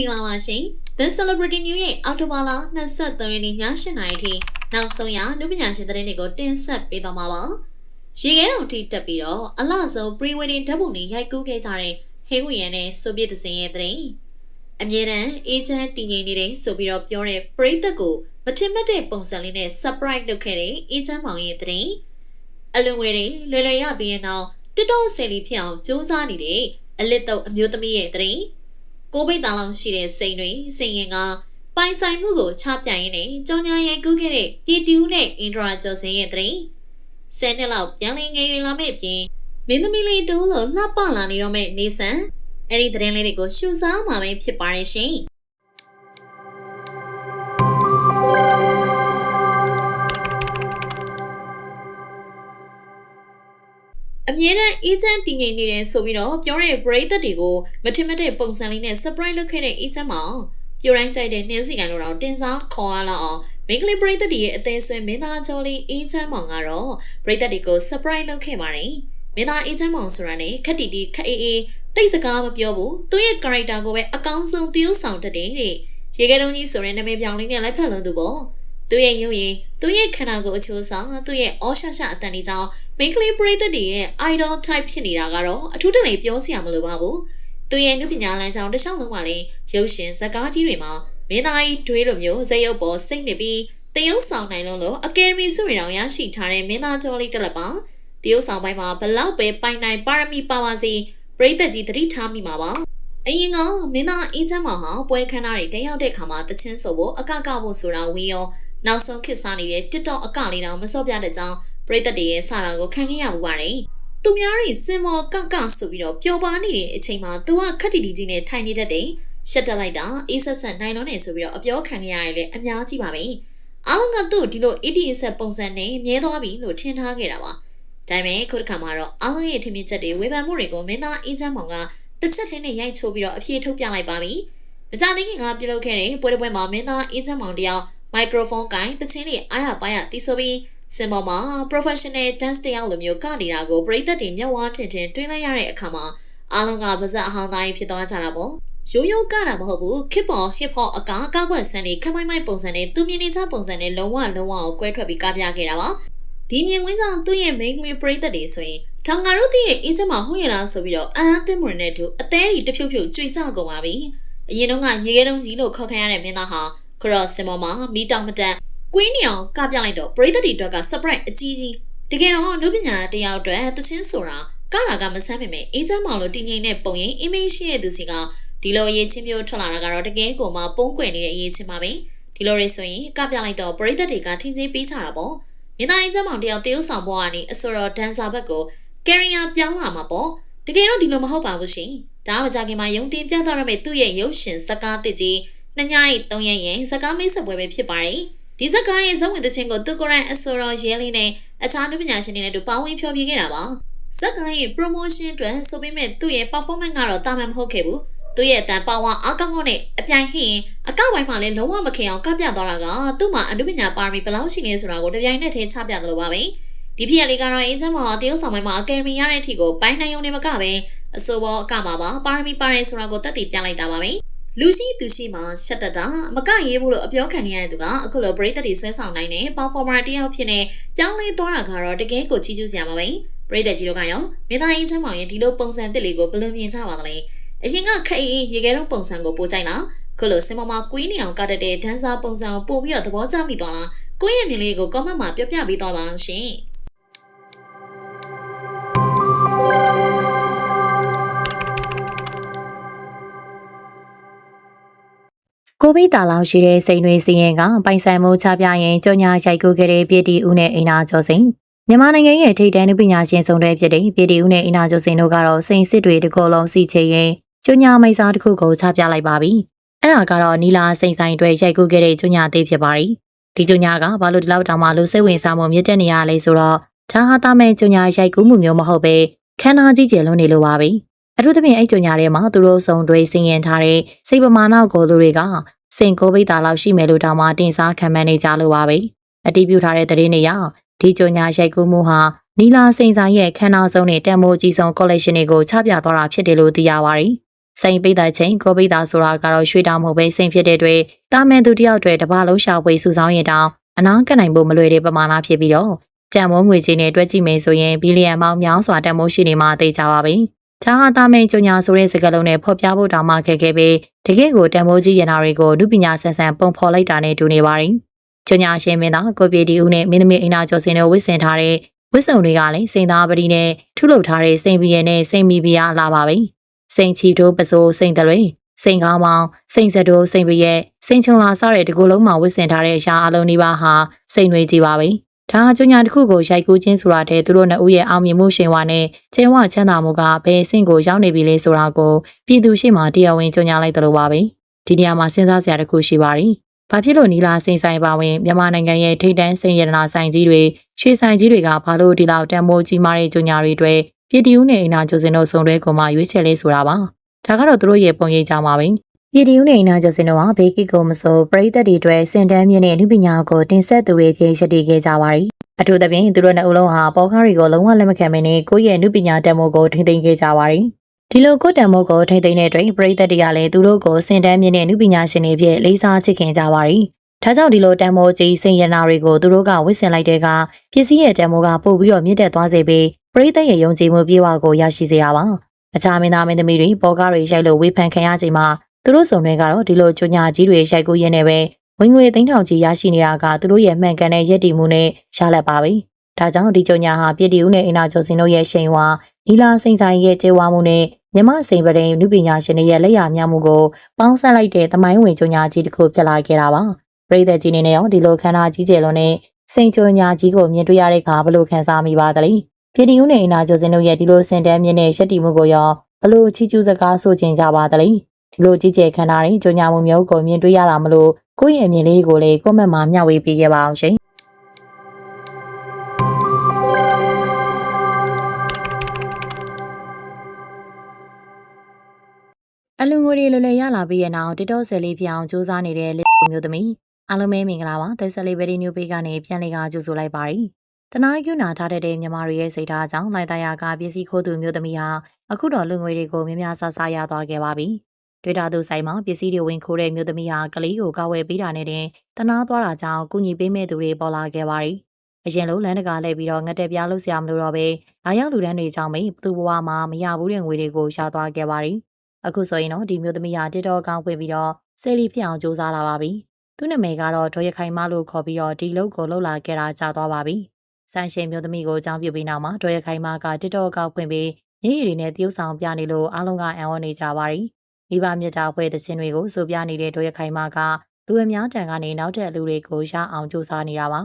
င်္ဂလာပါရှင် The Celebrity News ရဲ့အော်တိုဘာလ23ရက်နေ့ည8:00နာရီထိနောက်ဆုံးရလူပညာရှင်သတင်းတွေကိုတင်ဆက်ပေးသွားမှာပါ။ရေခဲတောင်ထိတက်ပြီးတော့အလှဆုံး pre-wedding ဓာတ်ပုံတွေရိုက်ကူးခဲ့ကြတဲ့ဟေးဝီယန်နဲ့ဆိုဗီယက်သစင်ရဲ့သတင်းအမြဲတမ်းအေဂျင့်တည်ငြိမ်နေတဲ့ဆိုပြီးတော့ပြောတဲ့ပရိသတ်ကိုမထင်မှတ်တဲ့ပုံစံလေးနဲ့ surprise လုပ်ခဲ့တဲ့အေဂျင့်မောင်ရဲ့သတင်းအလွန်ငွေတွေလွယ်လွယ်ရပြီးတဲ့နောက်တစ်တော့ဆယ်လီဖြစ်အောင်စူးစမ်းနေတဲ့အလစ်တော့အမျိုးသမီးရဲ့သတင်း ကိုပိတ်တာလောက်ရှိတဲ့စိန်တွေစိန်ရင်ကပိုင်ဆိုင်မှုကိုချပြရင်းနဲ့ကြောင်ညာရိုက်ကူးခဲ့တဲ့ပြည်တူးနဲ့အင်ဒရာကျော်စင်ရဲ့တဲ့ဆယ်နှစ်လောက်ပြန်လည်ငယ်ရွယ်လာမဲ့ပြင်မင်းသမီးလေးတူးလို့လှပလာနေတော့မဲ့နေဆန်အဲ့ဒီသတင်းလေးတွေကိုရှုစားမှာပဲဖြစ်ပါရဲ့ရှင် အမြဲတမ်းအေဂျင့်တည်ငြိမ်နေတယ်ဆိုပြီးတော့ပြောတဲ့ break သက်တွေကိုမထင်မှတ်တဲ့ပုံစံလေးနဲ့ surprise လုပ်ခဲ့တဲ့ agent မောင်ပြိုတိုင်းကြိုက်တဲ့နှင်းစီကန်တို့တော့တင်စားခေါ်ရလောက်အောင်မိန်းကလေး break သက်တွေရဲ့အသေးဆွဲမင်းသားကျော်လေး agent မောင်ကတော့ break သက်တွေကို surprise လုပ်ခဲ့ပါတယ်မင်းသား agent မောင်ဆိုတာနဲ့ခက်တီတီခက်အေးအေးတိတ်စကားမပြောဘူးသူ့ရဲ့ character ကိုပဲအကောင်းဆုံးသရုပ်ဆောင်တတ်တယ်တဲ့ရေခဲတုံးကြီးဆိုတဲ့နာမည်ပြောင်းလေးနဲ့လိုက်ဖက်လုံးသူပေါ့သူ့ရဲ့ရုပ်ရည်သူ့ရဲ့ခန္ဓာကိုယ်အချိုးဆောင်သူ့ရဲ့အောရှာရှာအတန်လေးကြောင့် main clay ပရိသတ်တွေရဲ့ idol type ဖြစ်နေတာကတော့အထူးတလေပြောစရာမလိုပါဘူးသူရဲ့နုပညာလမ်းကြောင်းတစ်လျှောက်လုံးကလည်းရုပ်ရှင်ဇာတ်ကားကြီးတွေမှာမင်းသားကြီးတွေးလိုမျိုးဇက်ရုပ်ပေါ်စိတ်နေပြီးတရုပ်ဆောင်နိုင်လုံးလို့အကယ်ဒမီဆုတွေတောင်ရရှိထားတဲ့မင်းသားကျော်လေးတက်လက်ပါတရုပ်ဆောင်ပိုင်းမှာဘလောက်ပဲပိုင်နိုင်ပါရမီပါပါစီပရိသတ်ကြီးသတိထားမိမှာပါအရင်ကမင်းသားအေးချမ်းမောင်ဟာပွဲခန်းသားတွေတက်ရောက်တဲ့ခါမှာတချင်းဆိုဖို့အကကဖို့ဆိုတာဝီရောနောက်ဆုံးခေတ်စားနေတဲ့ TikTok အကလေးတောင်မစော့ပြတဲ့ကြောင်း ပရိသတ်တွေရဲ့စာတာကိုခံခဲ့ရမှုပါတယ်။သူများတွေစင်မော်ကကဆိုပြီးတော့ပျော်ပါနေတဲ့အချိန်မှာသူကခက်တီတီကြီးနဲ့ထိုင်နေတတ်တယ်။ရှက်တက်လိုက်တာအေးဆက်ဆက်နိုင်လုံးနေဆိုပြီးတော့အပြောခံခဲ့ရတယ်လေအများကြီးပါပဲ။အားလုံးကသူ့ဒီလို ADS ပုံစံနဲ့မြဲသွားပြီလို့ထင်ထားခဲ့တာပါ။ဒါပေမဲ့ခုတစ်ခါမှာတော့အားလုံးရဲ့ထင်မြင်ချက်တွေဝေဖန်မှုတွေကိုမင်းသားအေးချမ်းမောင်ကတစ်ချက်ထင်းနဲ့ရိုက်ချိုးပြီးတော့အပြေထုတ်ပြလိုက်ပါပြီ။မကြသေးခင်ကပြုလုပ်ခဲ့တဲ့ပွဲတစ်ပွဲမှာမင်းသားအေးချမ်းမောင်တယောက်မိုက်ခရိုဖုန်းကိုင်တချင်းလေးအားရပါးရတီးဆိုပြီး စင်ပေါ်မှာ professional dance တယောက်လိုမျိုးကနေတာကိုပရိသတ်တွေမျက်ဝါးထင်ထင်တွေ့လိုက်ရတဲ့အခါမှာအားလုံးကပါဇက်အဟောင်းသားကြီးဖြစ်သွားကြတာပေါ့ရိုးရိုးကတာမဟုတ်ဘူး hip hop hip hop အကားကောက်ွက်ဆန်တွေခမိုင်းမိုင်းပုံစံနဲ့သူမြင်နေချပုံစံနဲ့လုံးဝလုံးဝကိုကွဲထွက်ပြီးကပြခဲ့တာပါဒီမြင်ကွင်းကြောင့်သူ့ရဲ့ main main ပရိသတ်တွေဆိုရင်ထောင်ငါတို့သိရဲ့အေးချမ်းမှာဟုတ်ရလားဆိုပြီးတော့အန်းအသင်းမွေနဲ့တူအသေးတွေတဖြုတ်ဖြုတ်ကြွေကြကုန်ပါပြီအရင်တော့ကရေခဲတုံးကြီးလို့ခေါ်ခံရတဲ့မင်းသားဟာခရော့စင်မောမှာမီတောင်မတန် ကွင်းနေအောင်ကပြလိုက်တော့ပရိသတ်တွေအတွက်က surprise အကြီးကြီးတကယ်တော့လူပညာတယောက်အတွက်သချင်းဆိုတာကတာကမဆန်းပေမဲ့အေးချမ်းမောင်လိုတည်ငြိမ်တဲ့ပုံရင် image ရှိတဲ့သူစီကဒီလိုအရေးချင်းမျိုးထွက်လာတာကတော့တကယ်ကိုမှပုံကွယ်နေတဲ့အရေးချင်းပါပဲဒီလိုတွေဆိုရင်ကပြလိုက်တော့ပရိသတ်တွေကထင်ကြီးပေးကြတာပေါ့မြင်းသားအေးချမ်းမောင်တယောက်တရုပ်ဆောင်ဘွားကနေအစောတော်ဒန်ဆာဘက်ကိုကယ်ရီယာပြောင်းလာမှာပေါ့တကယ်တော့ဒီလိုမဟုတ်ပါဘူးရှင်ဒါမှမကြခင်မှာယုံတင်ပြသရမယ့်သူ့ရဲ့ရုပ်ရှင်စကားတစ်ကြီးနှစ်ညရဲ့သုံးရက်ရဲ့စကားမိတ်ဆက်ပွဲပဲဖြစ်ပါတယ် ဒီစကားရဲ့ဇဝင်သချင်းကိုသူကိုရန်အဆိုတော်ရဲလေးနဲ့အခြားလူပညာရှင်တွေနဲ့တူပေါင်းဝင်ဖျော်ဖြေခဲ့တာပါဇက်ကိုင်းရဲ့ promotion အတွက်ဆိုပေမဲ့သူ့ရဲ့ performance ကတော့တာမန်မဟုတ်ခဲ့ဘူးသူ့ရဲ့အတန်ပါဝါအားကောင်းကောင်းနဲ့အပြိုင်ဟင်းအကောက်ပိုင်းမှာလည်းလုံးဝမခင်အောင်ကပြသွားတာကသူ့မှာအနုပညာပါရမီဘယ်လောက်ရှိနေဆိုတာကိုတပြိုင်နက်တည်းချပြသလိုပါပဲဒီဖြစ်ရလေးကတော့အင်းချမ်းမောင်တရုတ်ဆောင်ပိုင်းမှာအကယ်ဒမီရတဲ့အထိကိုပိုင်းနိုင်ုံနဲ့မကပဲအစိုးဘောအကမှာပါပါရမီပါရဲဆိုတာကိုတက်တည်ပြလိုက်တာပါပဲ လူရှိသူရှိမှရှက်တတာမကရေးဘူးလို့အပြောခံနေရတဲ့သူကအခုလိုပရိသတ်တွေဆွဲဆောင်နိုင်တဲ့ performer တယောက်ဖြစ်နေပြောင်းလဲသွားတာကတော့တကယ်ကိုချီးကျူးစရာပါပဲပရိသတ်ကြီးတို့ကရောမင်းသားအင်းချမ်းမောင်ရဲ့ဒီလိုပုံစံတစ်လေးကိုဘယ်လိုမြင်ကြပါသလဲအရင်ကခက်အေးရေခဲတုံးပုံစံကိုပို့ကြိုက်လားခုလိုစင်မမကွေးနေအောင်ကတတဲ့ဒန်းစာပုံစံကိုပို့ပြီးတော့သဘောကျမိသွားလားကိုယ့်ရဲ့မြင်လေးကို comment မှာပြောပြပေးသွားပါအောင်ရှင် ကိုဗစ်တာလောက်ရှိတဲ့စိန်တွေစီရင်ကပိုင်ဆိုင်မှုချပြရင်ကြောညာရိုက်ကူးခဲ့တဲ့ပြည်တီဦးနဲ့အိနာကျော်စိန်မြန်မာနိုင်ငံရဲ့ထိပ်တန်းပညာရှင်ဆောင်တဲ့ဖြစ်တဲ့ပြည်တီဦးနဲ့အိနာကျော်စိန်တို့ကတော့စိန်စစ်တွေတကောလုံးစီချေရင်ကြောညာမိတ်စားတစ်ခုကိုချပြလိုက်ပါပြီအဲ့ဒါကတော့နီလာစိန်ဆိုင်တွေရိုက်ကူးခဲ့တဲ့ကြောညာသေးဖြစ်ပါတယ်ဒီကြောညာကဘာလို့ဒီလောက်တောင်မှလူစိတ်ဝင်စားမှုမြင့်တက်နေရလဲဆိုတော့ဒါဟာတာမဲ့ကြောညာရိုက်ကူးမှုမျိုးမဟုတ်ပဲခန်းနာကြီးကျယ်လုံးနေလို့ပါပဲ အထူးသဖြင့်အဲ့ကြောညာထဲမှာသူတို့စုံတွေစင်ရင်ထားတဲ့စိတ်ပမာဏကိုလူတွေကစင်ကိုဗိတာလောက်ရှိမယ်လို့တောင်မှတင်စားခံမှန်းနေကြလို့ပါပဲအတီးပြထားတဲ့သတင်းတွေရဒီကြောညာရိုက်ကူးမှုဟာနီလာစိန်ဆိုင်ရဲ့ခန်းနောက်ဆုံးနဲ့တန်မိုးကြီးဆုံး collection တွေကိုချပြသွားတာဖြစ်တယ်လို့သိရပါတယ်စိန်ပိတ်တာချင်းကိုပိတ်တာဆိုတာကတော့ရွှေတောင်မဟုတ်ပဲစိန်ဖြစ်တဲ့အတွက်တာမန်သူတယောက်အတွက်တပါလုံးရှာဖွေစုဆောင်းရင်တောင်အနာကနိုင်ဖို့မလွယ်တဲ့ပမာဏဖြစ်ပြီးတော့တန်မိုးငွေချင်းနဲ့တွက်ကြည့်မယ်ဆိုရင်ဘီလီယံပေါင်းများစွာတန်မိုးရှိနေမှသိကြပါပြီ။ ချာဟာတာမင်ကြညာဆိုတဲ့စကားလုံးနဲ့ဖော်ပြဖို့တောင်မှခက်ခဲပြီးတကယ့်ကိုတန်မိုးကြီးရနာတွေကိုလူပညာဆန်ဆန်ပုံဖော်လိုက်တာနဲ့တူနေပါရင်။ကြညာရှင်မင်းသားကိုပြေတီဦးနဲ့မင်းသမီးအိနာကျော်စင်တို့ဝစ်ဆင်ထားတဲ့ဝစ်စုံတွေကလည်းစိန်သားပတိနဲ့ထုလုပ်ထားတဲ့စိန်ပီရနဲ့စိန်မီပီယာလာပါပြီ။စိန်ချီတို့ပစိုးစိန်တလွေစိန်ကောင်းမောင်စိန်စတိုးစိန်ပရဲ့စိန်ချုံလာစတဲ့တကူလုံးမှာဝစ်ဆင်ထားတဲ့အရာအလုံးဒီပါဟာစိန်တွေကြီးပါပဲ။ ဒါဟာကြညာတစ်ခုကိုရိုက်ကူးခြင်းဆိုတာတဲ့သူတို့နှစ်ဦးရဲ့အောင်မြင်မှုရှင်ဝါနဲ့ကျင်းဝချမ်းသာမှုကဘယ်အဆင့်ကိုရောက်နေပြီလဲဆိုတာကိုပြည်သူရှိမှတရားဝင်ကြညာလိုက်တယ်လို့ပါပဲ။ဒီနေရာမှာစဉ်းစားစရာတစ်ခုရှိပါတယ်။ဘာဖြစ်လို့နီလာစိန်ဆိုင်ပါဝင်မြန်မာနိုင်ငံရဲ့ထိပ်တန်းစိန်ရတနာဆိုင်ကြီးတွေရွှေဆိုင်ကြီးတွေကဘာလို့ဒီလောက်တန်မိုးကြီးမားတဲ့ကြညာတွေတွေပြည်တီဦးနဲ့အင်နာကျိုစင်တို့စုံတွဲကုန်မှရွေးချယ်လေးဆိုတာပါ။ဒါကတော့သူတို့ရဲ့ပုံရိပ်ကြောင်းပါပဲ။ ပြည်တီဦးနဲ့အင်နာကျိုစင်တို့ဟာဘေကီကိုမဆိုပရိသတ်တွေအတွက်စင်တန်းမြင့်တဲ့လူပညာကိုတင်ဆက်သူတွေဖြစ်ရည်တည်ခဲ့ကြပါရီ။အထူးသဖြင့်သူတို့နှစ်ဦးလုံးဟာပေါ်ကားတွေကိုလုံးဝလက်မခံမနဲ့ကိုယ့်ရဲ့လူပညာတန်မိုးကိုထိမ့်သိမ်းခဲ့ကြပါရီ။ဒီလိုကိုယ်တန်မိုးကိုထိမ့်သိမ်းတဲ့အတွက်ပရိသတ်တွေကလည်းသူတို့ကိုစင်တန်းမြင့်တဲ့လူပညာရှင်တွေဖြစ်လေးစားချစ်ခင်ကြပါရီ။ဒါကြောင့်ဒီလိုတန်မိုးကြီးစိန်ရနာတွေကိုသူတို့ကဝစ်ဆင်လိုက်တဲ့ကပစ္စည်းရဲ့တန်မိုးကပို့ပြီးတော့မြင့်တက်သွားစေပြီးပရိသတ်ရဲ့ယုံကြည်မှုပြေဝကိုရရှိစေရပါ။အခြားမင်းသားမင်းသမီးတွေပေါ်ကားတွေရိုက်လို့ဝေဖန်ခံရချိန်မှာ သူတို့စုံတွေကတော့ဒီလိုကြညာကြီးတွေရိုက်ကူးရင်းနဲ့ပဲဝင်ငွေသိန်းထောင်ကြီးရရှိနေတာကသူတို့ရဲ့မှန်ကန်တဲ့ရည်တည်မှုနဲ့ရလက်ပါပဲ။ဒါကြောင့်ဒီကြညာဟာပြည်တီဦးနဲ့အင်နာကျော်စင်တို့ရဲ့ရှိန်ဝါနီလာစိန်ဆိုင်ရဲ့ကျေဝါမှုနဲ့မြမစိန်ပဒိန်လူပညာရှင်တွေရဲ့လက်ရမြမှုကိုပေါင်းစပ်လိုက်တဲ့သမိုင်းဝင်ကြညာကြီးတစ်ခုဖြစ်လာခဲ့တာပါ။ပြည်သက်ကြီးနေနဲ့ရောဒီလိုခန္ဓာကြီးကျယ်လွန်တဲ့စိန်ကြညာကြီးကိုမြင်တွေ့ရတဲ့အခါဘလို့ခံစားမိပါသလဲ။ပြည်တီဦးနဲ့အင်နာကျော်စင်တို့ရဲ့ဒီလိုစင်တန်းမြင့်တဲ့ရှက်တီမှုကိုရောဘလို့ချီကျူးစကားဆိုချင်ကြပါသလဲ။ ဒီလိုကြီးကျယ်ခန္ဓာရင်ကြညာမှုမျိုးကိုမြင်တွေ့ရတာမလို့ကိုယ့်ရဲ့အမြင်လေးကိုလည်းကွန်မန့်မှာမျှဝေပေးခဲ့ပါအောင်ရှင်အလူငွေတွေလွယ်လွယ်ရလာပြီးရဲ့နောက်တစ်တော့ဆယ်လေးပြောင်းစူးစမ်းနေတဲ့လေးမျိုးသမီးအားလုံးပဲမင်္ဂလာပါသက်ဆက်လေးဗီဒီယိုပေးကနေပြန်လေကကြိုဆိုလိုက်ပါရီတနားယူနာထားတဲ့မြန်မာတွေရဲ့စိတ်ထားကြောင့်လိုက်တရားကပစ္စည်းခိုးသူမျိုးသမီးဟာအခုတော့လူငွေတွေကိုများများဆဆရသွားခဲ့ပါပြီ တွေ့တာသူဆိုင်မှာပစ္စည်းတွေဝင်ခိုးတဲ့မျိုးသမီးဟာကလေးကိုကောက်ဝဲပေးတာနဲ့တင်တနာသွားတာကြောင့်ကုညီပေးမဲ့သူတွေပေါ်လာခဲ့ပါရီအရင်လိုလမ်းတကာလှည့်ပြီးတော့ငတ်တက်ပြားလို့ဆရာမလို့တော့ပဲလာရောက်လူတန်းတွေကြောင့်ပဲသူ့ဘဝမှာမရဘူးတဲ့ငွေတွေကိုရှာသွားခဲ့ပါရီအခုဆိုရင်တော့ဒီမျိုးသမီးဟာတစ်တော့ကောင်းဖွင့်ပြီးတော့ဆယ်လီဖြစ်အောင်စူးစမ်းလာပါပြီသူ့နာမည်ကတော့ဒေါ်ရခိုင်မလို့ခေါ်ပြီးတော့ဒီလုတ်ကိုလှုပ်လာခဲ့တာကြာသွားပါပြီဆန်ရှင်မျိုးသမီးကိုအကြောင်းပြုပြီးနောက်မှာဒေါ်ရခိုင်မကတစ်တော့ကောက်ဖွင့်ပြီးညရည်တွေနဲ့တရုပ်ဆောင်ပြနေလို့အားလုံးကအံ့ဩနေကြပါရီ မိဘမြတ်တာဖွဲ့တဲ့ချင်းတွေကိုစိုးပြနေတဲ့ဒေါ်ရခိုင်မကလူအများတန်ကနေနောက်ထပ်လူတွေကိုရအောင်စူးစမ်းနေတာပါ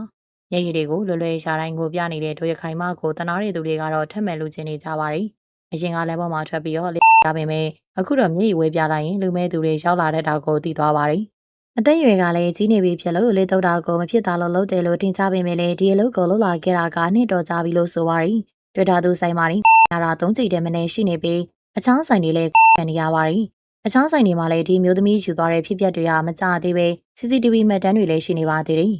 ညရည်တွေကိုလွယ်လွယ်ရှာတိုင်းကိုပြနေတဲ့ဒေါ်ရခိုင်မကိုတနာတဲ့သူတွေကတော့ထက်မဲ့လူချင်းနေကြပါရီအရင်ကလည်းပေါ်မှာထွက်ပြီးတော့လေးရပါမယ်အခုတော့မျက်ရည်ဝဲပြလိုက်ရင်လူမဲသူတွေရောက်လာတဲ့တောက်ကိုတည်သွားပါရီအသက်အရွယ်ကလည်းကြီးနေပြီဖြစ်လို့လေတုတ်တာကိုမဖြစ်တာလို့လုပ်တယ်လို့တင်ချပေမဲ့လေဒီအလုပ်ကိုလုပ်လာခဲ့တာကနှစ်တော်ကြာပြီလို့ဆိုပါရီတွေ့တာသူဆိုင်ပါရီနာတာသုံးချိန်တည်းမနေရှိနေပြီးအချောင်းဆိုင်တွေလည်းခံနေရပါရီ အချောင်းဆိုင်တွေမှာလည်းဒီမျိုးသမီးယူသွားတဲ့ဖြစ်ပျက်တွေကမကြသေးပဲ CCTV မှတ်တမ်းတွေလည်းရှိနေပါသေးတယ်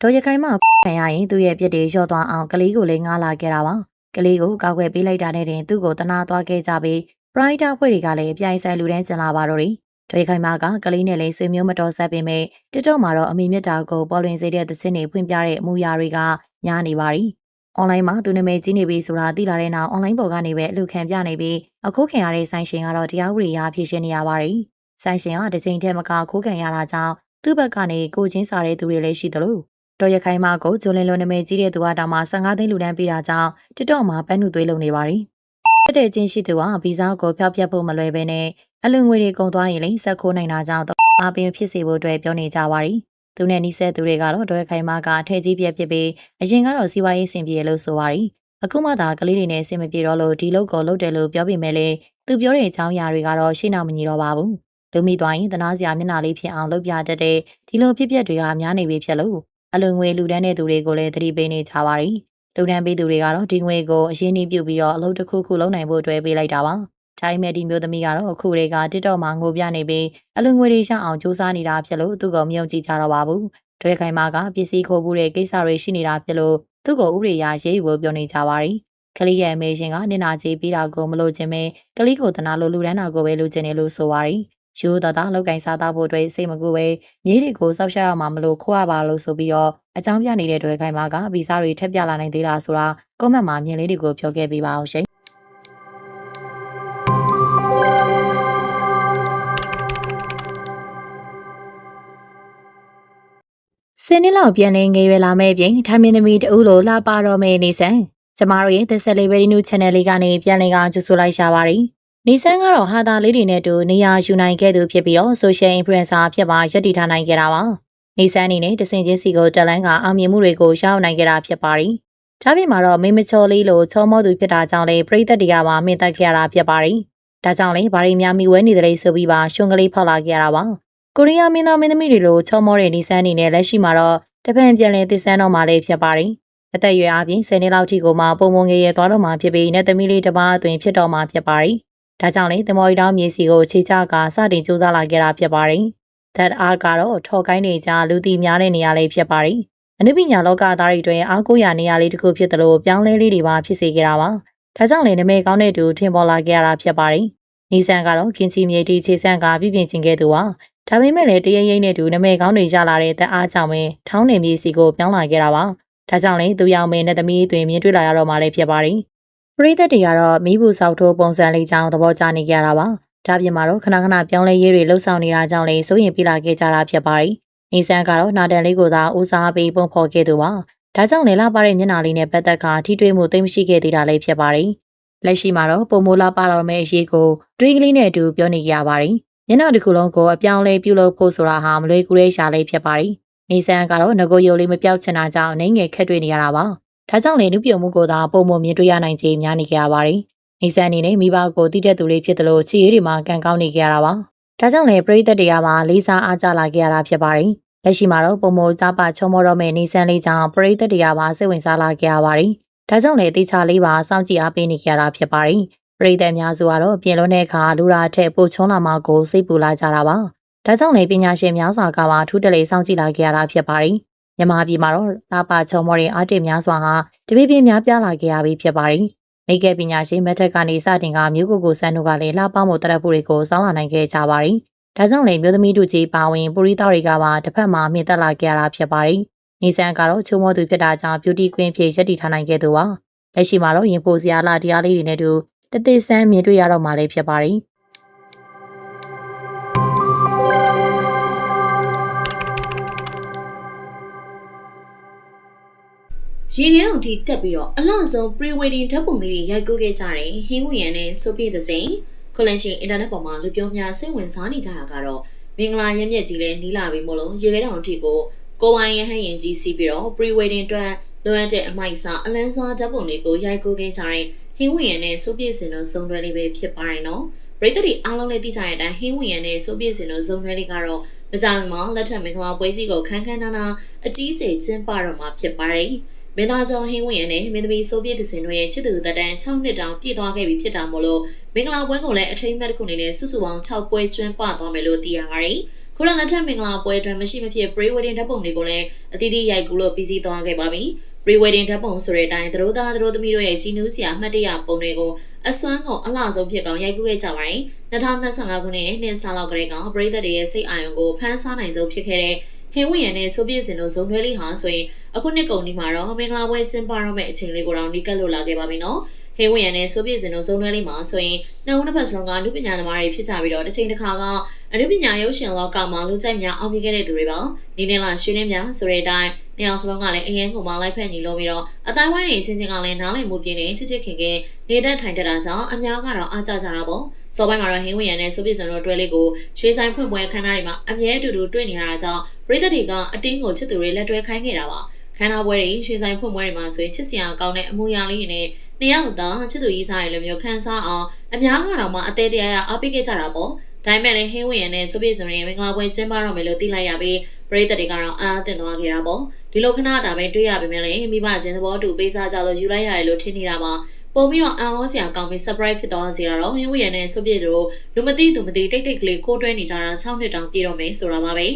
ဒေါ်ရခိုင်မခံရရင်သူ့ရဲ့ပြစ်တွေလျှော့သွားအောင်ကလေးကိုလည်းငားလာခဲ့တာပါကလေးကိုကောက်ွယ်ပေးလိုက်တာနဲ့တင်သူ့ကိုတနာသွားခဲ့ကြပြီးပရိုက်တာဖွဲ့တွေကလည်းအပြိုင်ဆိုင်လူတန်းကျင်လာပါတော့တယ်။ထွေခိုင်မာကကလေးနဲ့လည်းဆွေမျိုးမတော်ဆက်ပေမဲ့တစ်တော့မှာတော့အမိမြတ်တာကိုပေါ်လွင်စေတဲ့သစ်နေဖွင့်ပြတဲ့အမူအရာတွေကညားနေပါရီ။ online မှာသူနာမည်ကြီးနေပြီဆိုတာသိလာတဲ့နောက် online ပေါ်ကနေပဲအလူခံပြနေပြီးအခုခင်ရတဲ့ဆိုင်ရှင်ကတော့တရားဥပဒေအရဖြည့်ရှင်းနေရပါရီ။ဆိုင်ရှင်ကတစ်ချိန်တည်းမကခိုးခံရတာကြောင့်သူ့ဘက်ကနေကိုချင်းစားတဲ့သူတွေလည်းရှိသလိုတော်ရခိုင်မကိုဂျိုလင်လိုနာမည်ကြီးတဲ့သူကတောင်မှ15သိန်းလူတန်းပေးတာကြောင့်တစ်တော့မှာပန်းနုသွေးလုံနေပါရီတက်တဲ့ချင်းရှိသူကဗီဇာကိုဖျောက်ပြတ်ဖို့မလွယ်ပဲနဲ့အလွန်ငွေတွေကုန်သွားရင်လည်းဆက်ခိုးနိုင်တာကြောင့်အားပင်ဖြစ်စေဖို့အတွက်ပြောနေကြပါရီ သူနဲ့နီးစပ်သူတွေကတော့ဒေါ်ခိုင်မကထဲကြီးပြက်ဖြစ်ပြီးအရင်ကတော့စီးပွားရေးစင်ပြေလို့ဆိုပါရီအခုမှသာကလေးတွေနဲ့ဆင်မပြေတော့လို့ဒီလောက်ကိုလုပ်တယ်လို့ပြောပြမယ်လေသူပြောတဲ့အကြောင်းအရာတွေကတော့ရှင်းအောင်မညီတော့ပါဘူးလူမိသွားရင်တနာစရာမျက်နှာလေးဖြစ်အောင်လုပ်ပြတတ်တဲ့ဒီလိုဖြစ်ပျက်တွေကများနေပြီဖြစ်လို့အလွန်ငွေလူတန်းတဲ့သူတွေကိုလည်းသတိပေးနေကြပါရီလူတန်းပေးသူတွေကတော့ဒီငွေကိုအရင်နှီးပြုတ်ပြီးတော့အလုပ်တစ်ခုခုလုပ်နိုင်ဖို့အတွက်ပေးလိုက်တာပါ။ ဒါပေမဲ့ဒီမျိုးသမီးကတော့အခုတွေက TikTok မှာငိုပြနေပြီးအလူငွေတွေရှောင်အောင်စူးစမ်းနေတာဖြစ်လို့သူ့ကိုမယုံကြည်ကြတော့ပါဘူး။တွဲခိုင်မာကပစ္စည်းခိုးမှုတဲ့ကိစ္စတွေရှိနေတာဖြစ်လို့သူ့ကိုဥပဒေအရရေးယူဖို့ပြောနေကြပါရီကလေးရဲ့အမေရှင်ကနင်နာကြီးပြီးတာကိုမလို့ခြင်းပဲကလေးကိုတနာလို့လူဒန်းတာကိုပဲလူကျင်တယ်လို့ဆိုပါရီယူတတာလောက်ကင်စားသားဖို့အတွက်စိတ်မကူပဲမြေးတွေကိုစောက်ရှက်ရမှာမလို့ခိုးရပါလို့ဆိုပြီးတော့အကြောင်းပြနေတဲ့တွေ့ခိုင်မာကဗီဇတွေထက်ပြလာနိုင်သေးလားဆိုတာကွန်မန့်မှာမြင်လေးတွေကိုပြောခဲ့ပေးပါအောင်ရှင် စနေလောက်ပြန်နေငယ်ရွယ်လာမဲ့ပြင်ထိုင်မင်းသမီးတဦးလိုလှပတော့မဲ့နေဆန်ကျမတို့ရဲ့ The Celebrity News Channel လေးကနေပြန်လည်ကကြိုဆိုလိုက်ရှာပါရီနေဆန်ကတော့ဟာတာလေးတွေနဲ့တူနေရာယူနိုင်ခဲ့သူဖြစ်ပြီးတော့ Social Influencer ဖြစ်ပါရပ်တည်ထားနိုင်ခဲ့တာပါနေဆန်အနေနဲ့တဆင်ချင်းစီကိုတက်လန်းကအောင်မြင်မှုတွေကိုရအောင်နိုင်ခဲ့တာဖြစ်ပါရီဒါပြင်မှာတော့မေမချော်လေးလိုချောမောသူဖြစ်တာကြောင့်လေပရိသတ်တွေကပါမင်းသက်ခဲ့ရတာဖြစ်ပါရီဒါကြောင့်လေဘာတွေများမိဝဲနေတယ်လေဆိုပြီးပါရှုံကလေးဖောက်လာခဲ့ရတာပါ ကိုရီးယားမင်းသားမင်းသမီးတွေလိုချောမောတဲ့နေဆန်အနေနဲ့လက်ရှိမှာတော့တပန်ပြန်လည်သစ်ဆန်းတော့မှလည်းဖြစ်ပါရီအသက်အရွယ်အပြင်10နှစ်လောက်ထိကိုမှပုံပုံငယ်ရသွားတော့မှဖြစ်ပြီးနဲ့သမီးလေးတစ်ပါးအတွင်ဖြစ်တော့မှဖြစ်ပါရီဒါကြောင့်လေသမော်ရီတောင်းမြေစီကိုခြေချကစတင်စူးစမ်းလာခဲ့တာဖြစ်ပါရီ that art ကတော့ထော်ကိုင်းနေကြလူသိများတဲ့နေရာလေးဖြစ်ပါရီအနုပညာလောကသားတွေတွင်အားကိုးရနေရာလေးတစ်ခုဖြစ်တယ်လို့ပြောင်းလဲလေးတွေပါဖြစ်စေခဲ့တာပါဒါကြောင့်လေနမဲကောင်းတဲ့သူထင်ပေါ်လာခဲ့ရတာဖြစ်ပါရီနီဆန်ကတော့ကင်ချီမြေတီခြေဆန့်ကပြပြင်ခြင်းခဲ့သူပါ ဒါပေမဲ့လည်းတရရိပ်နဲ့တူနမဲကောင်းတွေရလာတဲ့တအားကြောင့်ပဲထောင်းနေမြေစီကိုပြောင်းလာခဲ့တာပါဒါကြောင့်လေသူရောက်မဲနဲ့သမီးတွင်မြင်တွေ့လာရတော့မှလည်းဖြစ်ပါရီပရိသတ်တွေကတော့မိဘူးဆောက်ထိုးပုံစံလေးကြောင်းသဘောကျနေကြတာပါဒါပြင်မှာတော့ခဏခဏပြောင်းလဲရေးတွေလှုပ်ဆောင်နေတာကြောင့်လေစိုးရင်ပြလာခဲ့ကြတာဖြစ်ပါရီနေဆန်ကတော့နာတန်လေးကိုသာဦးစားပေးပုံဖော်ခဲ့သူပါဒါကြောင့်လေလာပါတဲ့မျက်နှာလေးနဲ့ပတ်သက်ခါထိတွေ့မှုသိမရှိခဲ့သေးတာလေးဖြစ်ပါရီလက်ရှိမှာတော့ပုံမိုးလာပါတော်မဲ့အရေးကိုတွေးကလေးနဲ့အတူပြောနေကြရပါရီ မျက်နှာတစ်ခုလုံးကိုအပြောင်းလဲပြုလုပ်ဖို့ဆိုတာဟာမလွယ်ကူတဲ့ရှားလေးဖြစ်ပါရီနေဆန်ကတော့ငကိုယိုလေးမပြောက်ချင်တာကြောင့်နေငယ်ခက်တွေ့နေရတာပါဒါကြောင့်လေနုပြုံမှုကိုသာပုံမမြင်တွေ့ရနိုင်ခြင်းများနေကြရပါရီနေဆန်အနေနဲ့မိဘကိုတည်တဲ့သူလေးဖြစ်တယ်လို့ချီရေးတွေမှာကံကောင်းနေကြရတာပါဒါကြောင့်လေပရိသတ်တွေကပါလေးစားအားကြလာကြရတာဖြစ်ပါရီလက်ရှိမှာတော့ပုံမိုသားပါချုံမောတော့မဲ့နေဆန်လေးကြောင့်ပရိသတ်တွေကပါစိတ်ဝင်စားလာကြရပါရီဒါကြောင့်လေတေချာလေးပါစောင့်ကြည့်အားပေးနေကြတာဖြစ်ပါရီ ပရိသတ်များစုကတော့ပြင်လွန်းတဲ့အခါလူရာထက်ပိုချုံလာမှကိုစိတ်ပူလာကြတာပါဒါကြောင့်လေပညာရှင်များစွာကပါထူးတလေစောင့်ကြည့်လာကြရတာဖြစ်ပါရီမြန်မာပြည်မှာတော့သားပါချုံမောတဲ့အားတင်များစွာဟာတပိပိများပြားလာကြရပြီဖြစ်ပါရီမိတ်ကဲပညာရှင်မက်ထက်ကနေစတင်ကမြို့ကိုကိုဆန်းတို့ကလည်းလှပမှုတရက်ဖို့တွေကိုစောင်းလာနိုင်ခဲ့ကြပါရီဒါကြောင့်လေမြို့သမီးတို့ကြီးပါဝင်ပရိသတ်တွေကပါတစ်ဖက်မှာမြင့်တက်လာကြရတာဖြစ်ပါရီနေဆန်ကတော့ချုံမောသူဖြစ်တာကြောင့် beauty queen ဖြစ်ရက်တည်ထားနိုင်ခဲ့သူပါလက်ရှိမှာတော့ရင်ပိုစရာလာတရားလေးတွေနဲ့တူ တသေးဆန်းမြင်တွေ့ရတော့မှလည်းဖြစ်ပါရီရေခဲတောင်ထိတက်ပြီးတော့အလှဆုံး pre-wedding ဓာတ်ပုံလေးတွေရိုက်ကူးခဲ့ကြတယ်ဟင်းဝီယန်နဲ့ဆိုပီသစိန်ကိုလန်ရှင်အင်တာနက်ပေါ်မှာလူပြောများစိတ်ဝင်စားနေကြတာကတော့မင်္ဂလာရက်မြက်ကြီးလဲနီးလာပြီမို့လို့ရေခဲတောင်ထိကိုကိုပိုင်ရဟန်ရင်ကြီးစီးပြီးတော့ pre-wedding အတွက်လိုအပ်တဲ့အမိုက်စားအလန်းစားဓာတ်ပုံတွေကိုရိုက်ကူးခဲ့ကြတဲ့ ဟင်းဝီယန်နဲ့ဆိုပီစင်တို့စုံတွဲလေးပဲဖြစ်ပါရင်နော်ပရိသတ်တွေအားလုံးလည်းသိကြတဲ့အတိုင်းဟင်းဝီယန်နဲ့ဆိုပီစင်တို့စုံတွဲလေးကတော့မကြမ်းမှာလက်ထက်မင်္ဂလာပွဲကြီးကိုခန်းခန်းနာနာအကြီးကျယ်ကျင်းပတော့မှာဖြစ်ပါတယ်။မင်းသားကျော်ဟင်းဝင်ရနဲ့မင်းသမီးဆိုဗီယက်သင်တို့ရဲ့ချစ်သူတပ်တန်း6နှစ်တောင်ပြည့်သွားခဲ့ပြီဖြစ်တာမို့လို့မင်္ဂလာပွဲကိုလည်းအထိမ်းအမှတ်တစ်ခုအနေနဲ့စုစုပေါင်း6ပွဲကျွမ်းပသွားမယ်လို့သိရပါတယ်။ခုနလက်ထက်မင်္ဂလာပွဲအတွင်းမရှိမဖြစ် pre-wedding ဓာတ်ပုံတွေကိုလည်းအသီးသီးရိုက်ကူးလို့ပြီးစီးသွားခဲ့ပါပြီ။ pre-wedding ဓာတ်ပုံဆိုတဲ့အတိုင်းသတို့သားသတို့သမီးတို့ရဲ့ကြီးနူးစရာအမှတ်တရပုံတွေကိုအစွမ်းကုန်အလှဆုံးဖြစ်ကောင်ရိုက်ကူးခဲ့ကြပါတယ်။2025ခုနှစ်နှစ်ဆာလောက်ကလေးကပရိသတ်တွေရဲ့စိတ်အာရုံကိုဖန်ဆားနိုင်ဆုံးဖြစ်ခဲ့တဲ့ဟင်းဝင်ရနဲ့ဆိုပြည့်စင်တို့ဇုံတွဲလေးဟာဆိုရင်အခုနှစ်ကုန်ဒီမှာတော့မင်္ဂလာပွဲကျင်းပတော့မယ့်အချိန်လေးကိုတော့နီးကပ်လို့လာခဲ့ပါပြီနော်ဟင်းဝင်ရနဲ့ဆိုပြည့်စင်တို့ဇုံတွဲလေးမှာဆိုရင်နှစ်ဦးနှစ်ဖက်စလုံးကအမှုပညာသမားတွေဖြစ်ကြပြီးတော့တစ်ချိန်တစ်ခါကအမှုပညာရုပ်ရှင်လောကမှာလူကြိုက်များအောင်မြင်ခဲ့တဲ့သူတွေပါနေနေလာရွှေနှင်းများဆိုတဲ့အတိုင်း နေအောင်စလုံးကလည်းအရင်ကမှလိုက်ဖက်ညီလို့ပြီးတော့အတိုင်းဝိုင်းနေချင်းချင်းကလည်းနားလည်မှုပြင်းနေချစ်ချစ်ခင်ခင်နေတတ်ထိုင်တတ်တာကြောင့်အများကတော့အားကြကြတာပေါ့စောပိုင်းမှာတော့ဟင်းဝင်ရနဲ့ဆိုပြစ်စုံတို့တွဲလေးကိုရွှေဆိုင်ဖွင့်ပွဲခန်းနားတွေမှာအမြဲအတူတူတွေ့နေရတာကြောင့်ပရိသတ်တွေကအတင်းကိုချစ်သူတွေလက်တွဲခိုင်းခဲ့တာပါခန်းနာပွဲတွေရွှေဆိုင်ဖွင့်ပွဲတွေမှာဆိုရင်ချစ်စရာကောင်းတဲ့အမူအရာလေးတွေနဲ့နှစ်ယောက်သာချစ်သူကြီးစားရလိုမျိုးခန်းစားအောင်အများကတော့မှအသေးတရားရအားပေးခဲ့ကြတာပေါ့ဒါပေမဲ့လည်းဟင်းဝင်ရနဲ့ဆိုပြစ်စုံရဲ့မင်္ဂလာပွဲကျင်းပတော့မယ်လို့သိလိုက်ရပြီး ပရိသတ်တွေကတော့အားသင့်သွားခဲ့တာပေါ့ဒီလိုခဏတာပဲတွေ့ရပေမဲ့လည်းမိဘချင်းသဘောတူပေးစားကြလို့ယူလိုက်ရတယ်လို့ထင်နေတာပါပို့ပြီးတော့အံ့ဩစရာကောင်းပြီး surprise ဖြစ်သွားစေတာတော့ဟင်းဝရနဲ့ဆွပြစ်တို့လူမသိသူမသိတိတ်တိတ်ကလေးကိုတွဲနေကြတာ6နှစ်တောင်ပြည့်တော့မယ်ဆိုတာပါပဲ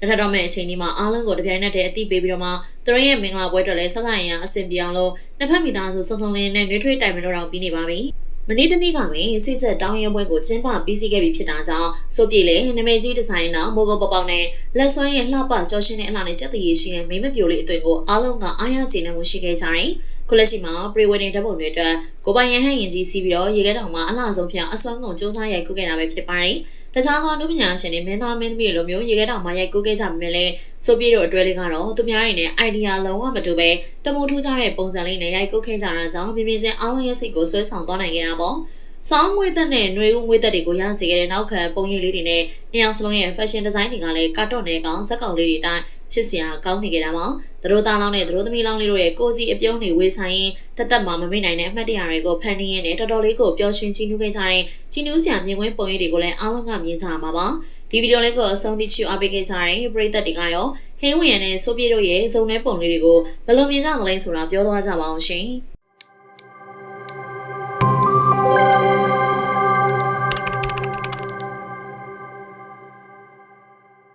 လက်ထပ်တော့မဲ့အချိန်ဒီမှာအားလုံးကိုတပြိုင်နက်တည်းအသိပေးပြီးတော့မှသူတို့ရဲ့မင်္ဂလာပွဲအတွက်လည်းဆက်ဆိုင်ရန်အဆင်ပြေအောင်လို့နှစ်ဖက်မိသားစုစုံစုံလင်းနဲ့နှွေးထွေးတိုင်ပင်တော့ပြီးနေပါပြီ။ မနေ့တနေ့ကပဲစိတ်ဆက်တောင်းရဲပွဲကိုကျင်းပပြီးစီးခဲ့ပြီဖြစ်တာကြောင့်ဆိုပြေလေနမဲကြီးဒီဇိုင်နာမိုဂိုပေါပေါနဲ့လက်စွမ်းရဲ့လှပကြောရှင်းတဲ့အလှနဲ့စက်တည်ရရှိတဲ့မိမပြိုလေးအသွင်ကိုအားလုံးကအားရကျေနပ်မှုရှိခဲ့ကြတယ်။ခုလက်ရှိမှာ pre-wedding ဓာတ်ပုံတွေအတွက်ကိုပိုင်ရဟန်ရင်ကြီးစီးပြီးတော့ရေခဲတောင်မှာအလှဆုံးဖြာအစွမ်းကုန်စူးစမ်းရိုက်ကူးခဲ့တာပဲဖြစ်ပါတယ်။ တခြားသောလူပညာရှင်တွေမင်းသားမင်းသမီးလိုမျိုးရေခဲတောင်မှာရိုက်ကူးခဲ့ကြပေမဲ့လည်းဆိုပြေတို့အတွဲလေးကတော့သူများတွေနဲ့ idea လုံးဝမတူပဲတမူထူးကြတဲ့ပုံစံလေးနဲ့ရိုက်ကူးခဲ့ကြတာကြောင့်ပြင်းပြင်းချင်းအားလုံးရဲ့စိတ်ကိုဆွဲဆောင်သွားနိုင်ခဲ့တာပေါ့။ဆောင်းငွေသက်နဲ့ຫນွေဦးငွေသက်တွေကိုရရှိခဲ့တဲ့နောက်ခံပုံရိပ်လေးတွေနဲ့နှစ်ယောက်စလုံးရဲ့ fashion design တွေကလည်းကာတော့နယ်ကောင်ဇက်ကောင်လေးတွေတိုင်း ချစ်စရာကောင်းနေကြတာပါ။သူတို့သားလောင်းနဲ့သူတို့သမီးလောင်းလေးတို့ရဲ့ကိုစီအပြုံးတွေဝေဆိုင်ရင်တသက်မှမမေ့နိုင်တဲ့အမှတ်တရတွေကိုဖန်တီးရင်းနဲ့တော်တော်လေးကိုပျော်ရွှင်ကြည်နူးခဲ့ကြတဲ့ကြည်နူးစရာမြင်ကွင်းပုံရိပ်တွေကိုလည်းအားလုံးကမြင်ကြမှာပါ။ဒီဗီဒီယိုလေးကိုအဆုံးထိချူအားပေးခဲ့ကြတဲ့ပရိသတ်တွေကရောဟင်းဝင်ရနဲ့ဆိုပြေတို့ရဲ့ဇုံထဲပုံလေးတွေကိုဘယ်လိုမြင်ကြမလဲဆိုတာပြောသွားကြပါအောင်ရှင်။